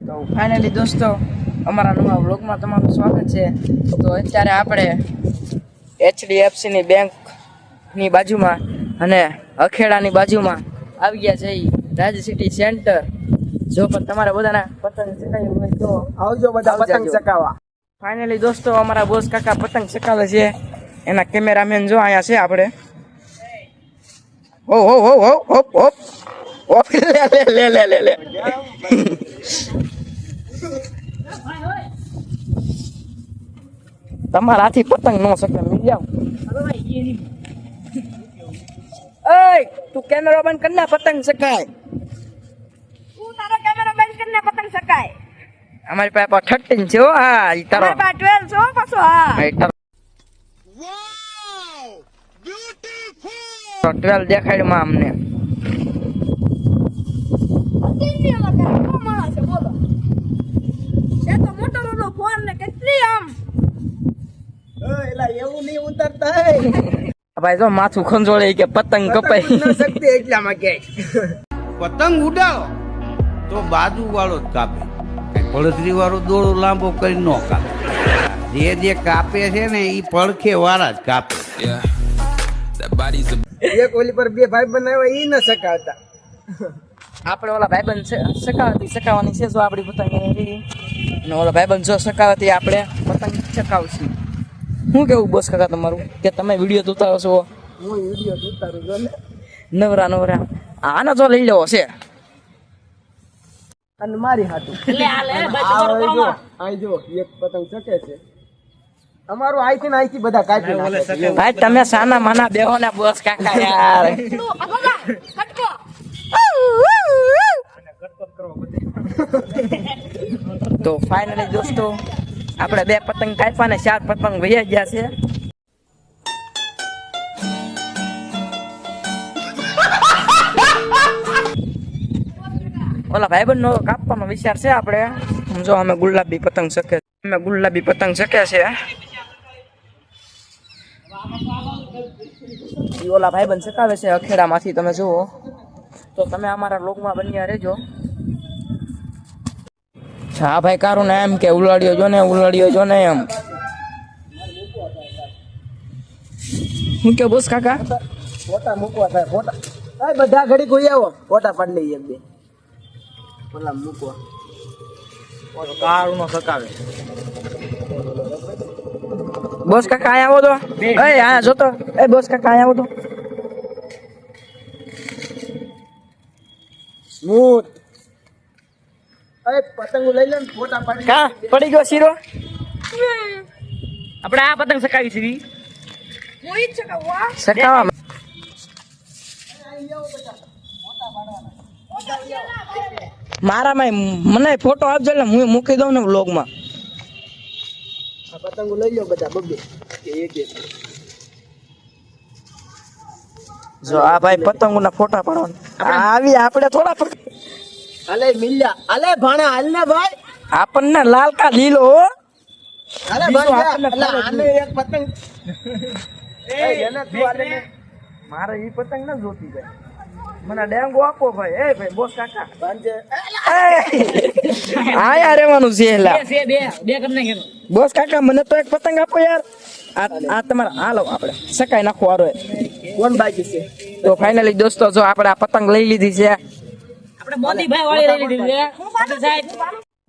તો ફાઇનલી દોસ્તો અમારા નવા બ્લોગમાં તમારું સ્વાગત છે. તો અત્યારે આપણે એચડીએફસીની બેંકની બાજુમાં અને અખેડાની બાજુમાં આવી ગયા છે રાજ સિટી સેન્ટર. જો પણ તમારે બધાના પતંગ ચકાવ્યું હોય તો આવજો બધા પતંગ ચકાવવા ફાઇનલી દોસ્તો અમારા બોસ કાકા પતંગ ચકાવે છે. એના કેમેરામેન જો અહીંયા છે આપણે. હો હો હો હો હોપ હોપ હોપ લે લે લે લે લે તમારાથી પતંગ નો શકે મિલી એય તું કેમેરો બંધ કર ના પતંગ શકાય. તું તારો કેમેરો બંધ કરીને પતંગ શકાય. અમારી પાસે થર્ટીન છે હો હા ઈ તારો. તમારા પાસે 12 છો પાછો હા. તારો. ટ્વેલ્વ દેખાડમાં અમને. કેટલી આમાં કોણ માણસ છે બોલો એ તો મોટોરોનો ફોન ને કેટલી આમ એલા એવું નહીં ઉતરતા ભાઈ જો માથું ખંજોળે કે પતંગ કપાઈ. ન શકતી એટલામાં કે. પતંગ ઉડાડો તો બાજુ વાળો જ કાપે. કાંઈ પડતરી વાળો દોડો લાંબો કરી ન કાપે. જે જે કાપે છે ને એ પડખે વાળા જ કાપે. એક ઓલી પર બે ભાઈ બનાવ્યા એ ન સકાવતા આપણે ઓલા ભાઈબંધ છે સકાવતી સકાવવાની છે જો આપણી પતંગ અને ઓલા ભાઈબંધ જો સકાવતી આપણે પતંગ ચકાવશું. શું કેવું બસ કાકા તમારું? કે તમે વીડિયો ઉતારો છો હું વીડિયો ઉતારું જો નવરા નવરા. આનો જો લઈ લેવો છે. અને મારી હાથું જો એક પતંગ ચકે છે. અમારું આઈથી ને આઈથી બધા કાપી ભાઈ તમે સાના માના બેહો ને બોસ કાકા યાર. તું ફાઇનલી દોસ્તો, આપણે બે પતંગ કાપ્યા ને ચાર પતંગ વહી ગયા છે. ઓલા ભાઈબંધ નો કાપવાનો વિચાર છે આપણે. જો અમે ગુલાબી પતંગ શકે અમે ગુલાબી પતંગ શકે છે. ઓલા ભાઈબંધ શકાવે છે અખેડામાંથી, તમે જુઓ. તો તમે અમારા લોકમાં બન્યા રહેજો. હા ભાઈ કારું ને એમ કે ઉલાડ્યો જો ને ઉલાડ્યો જો ને એમ. હું કે બોસ કાકા? ફોટા મૂકવા થાય ફોટા. આ બધા ઘડી કોઈ આવો. ફોટા પાડી લઈએ એક બે. ઓલા મૂકવા. કારું નો સકાવે. બોસ કાકા આવો તો. એ આયા જોતો. એ બોસ કાકા આવો તો. સ્મૂથ. અરે પતંગો લઈ લે ને ફોટા પાડી. કા? પડી ગયો શીરો? આપણે આ પતંગ સકાવી છે મારામાં મને ફોટો આપજો એટલે હું મૂકી દઉં ને વ્લોગમાં. માં પતંગો લઈ લો બધા બબ્બે એક એક. જો આ ભાઈ પતંગોના ફોટા પાડવાના. આવી આપણે થોડા પક- અલે મિલ્યા અલે ભાણા હાલ ને ભાઈ. આપણને લાલકા લીલો અલે ભાઈ આપણને આને એક પતંગ. એ એને તું આલે ને. મારે ઈ પતંગ ન જોતી ભાઈ મને ડેંગો આપો ભાઈ. એ ભાઈ બોસ કાકા. હા યાર એવાનું છે બોસ કાકા મને તો એક પતંગ આપો યાર. આ આ તમારે હાલો આપણે. સકાઈ નાખો આરો કોણ બાકી છે? તો ફાઇનલી દોસ્તો જો આપણે આ પતંગ લઈ લીધી છે.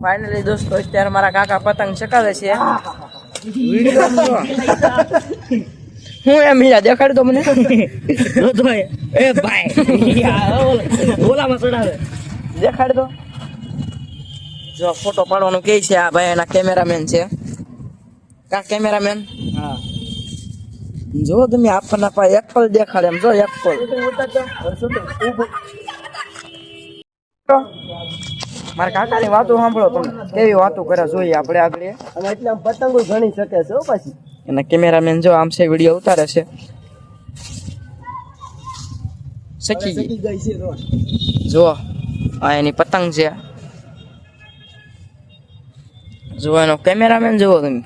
ફાઇનલી દોસ્તો અત્યારે મારા કાકા પતંગ ચકાવે છે. હું એમ હીરા દેખાડ દો મને. એ ભાઈ. ઓલામાં ચડાવે. દેખાડ દો. જો ફોટો પાડવાનું કે છે આ ભાઈ એના કેમેરામેન છે. કા કેમેરામેન? જો તમે આપણને એક પલ દેખાડે એમ જો એપલ મારા કાકાની વાતો સાંભળો તમે. કેવી વાતો કરે જોઈએ આપણે આગળ. અને એટલે આમ પતંગો ગણી શકે છે પછી. અને કેમેરામેન જો આમ છે વીડિયો ઉતારે છે. સકી ગઈ. છે જો આ એની પતંગ છે. જો એનો કેમેરામેન જુઓ તમે.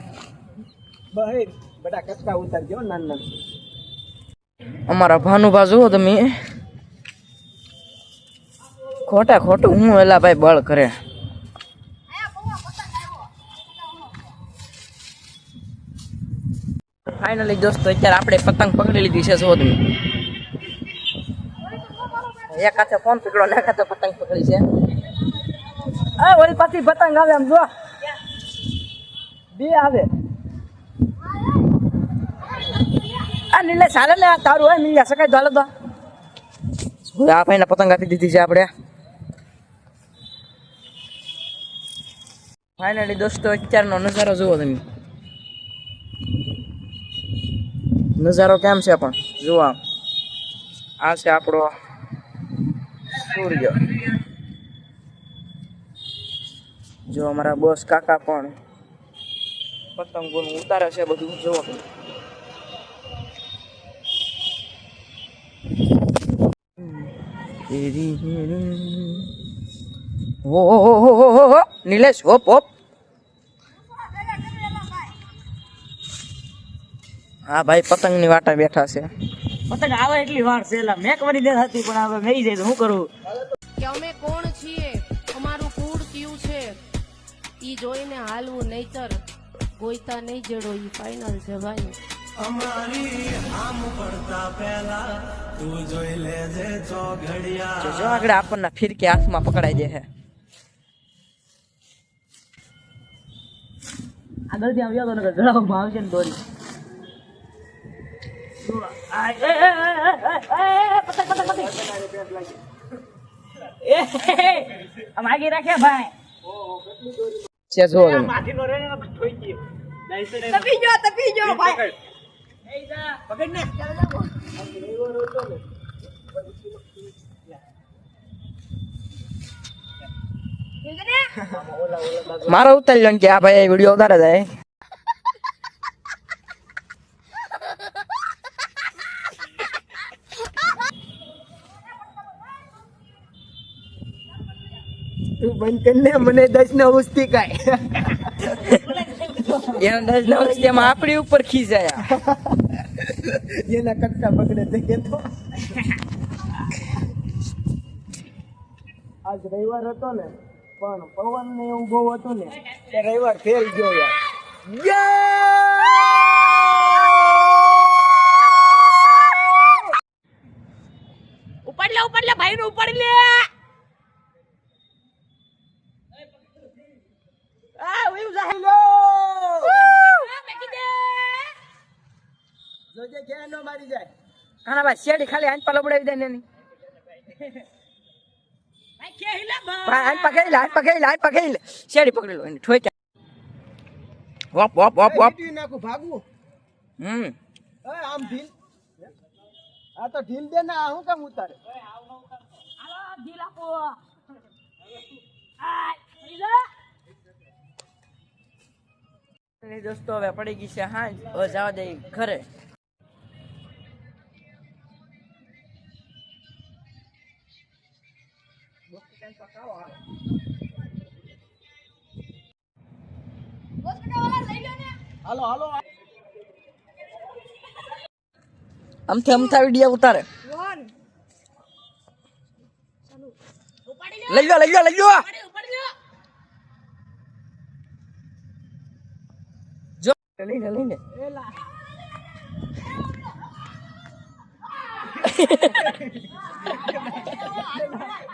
બધા કચકા ઉતારજો નાના. અમારા ભાનુભા જુઓ તમે. ખોટા ખોટું હું એલા ભાઈ બળ કરે. ફાઇનલી દોસ્તો, અત્યારે આપણે પતંગ પકડી લીધી છે શોધ એક હાથે ફોન પકડો ને એક હાથે પતંગ પકડી છે. અરે વળી પાછી પતંગ આવે આમ જો. બે આવે. આ નીલે ચાલે ને તારું હોય મિલ્યા શકાય ચાલે તો આ ભાઈને પતંગ આપી દીધી છે આપણે. ફાઇનલી દોસ્તો અત્યારનો નજારો જુઓ તમે નજારો કેમ છે પણ જુઓ. આ છે આપણો સૂર્ય જો અમારા બોસ કાકા પણ પતંગોનું ઉતારે છે બધું જુઓ ઓ હો હો નિલેશ હોપ હોપ. હા ભાઈ પતંગની વાટા બેઠા છે. પતંગ આવે એટલી વાર છે મેક વળી દે હતી પણ હવે મેં જાય તો શું કરું? કે અમે કોણ છીએ? અમારું કુળ કયું છે? ઈ જોઈને હાલવું નહીતર ગોઈતા નહીં જેડો ઈ ફાઇનલ છે ભાઈ. જો જો આગળ આપણને ફિરકી હાથમાં પકડાઈ દે છે આગળથી આવ્યો તો નકર ગળામાં આવશે ને દોરી આ, એ, એ, એ, એ, એ, એ, પતંગ, પતંગ, પતંગ. એ, એ, એ, આમ આગી રાખે ભાઈ છે જો માથીનો રે ને ગયો. તપી ગયો તપી ગયો ભાઈ પકડ ને. મારો ઉતારી લો કે આ ભાઈ વીડિયો ઉતારે જાય તું બંધ કરીને મને દસ ને ઉસ્તી કાય એના દસ નવ તેમાં આપણી ઉપર ખીજાયા. એના કટકા બગડે તે કેતો આજ રવિવાર હતો ને પણ પવન ને એવું બહુ હતું ને તે રવિવાર ફેલ ગયો યાર. ઉપાડ લે ઉપાડ લે ભાઈ નું ઉપાડ લે! આ ઉયું જા જોજે કે નો મારી જાય. કાના ભાઈ શેડી ખાલી હાથ પાલો પડાવી દે ને એની. ભાઈ કે હિલા બા ભાઈ હાથ પકડી લે હાથ પકડી લે હાથ પકડી લે શેડી પકડી લો એની ઠોઈ વપ વપ વપ વપ. નાખું ભાગવું હમ. આમ ઢીલ. આ તો ઢીલ દે ને હું કેમ ઉતારે? ઢીલ. આપો દોસ્તો હવે પડી ગઈ છે હાંજ. હવે જવા દે ઘરે. હાલો હાલો. આમથી અમથા વિડિયા ઉતારે. લઈ લો લઈ લો લઈ લો. જો. લઈને લઈને. એ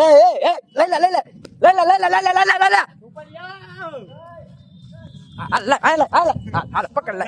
એ એ લઈ લે લઈ લે લઈ લે લઈ લે લઈ લે લઈ લે લઈ લે આ લે આ લે આ લે આ લે પકડ લે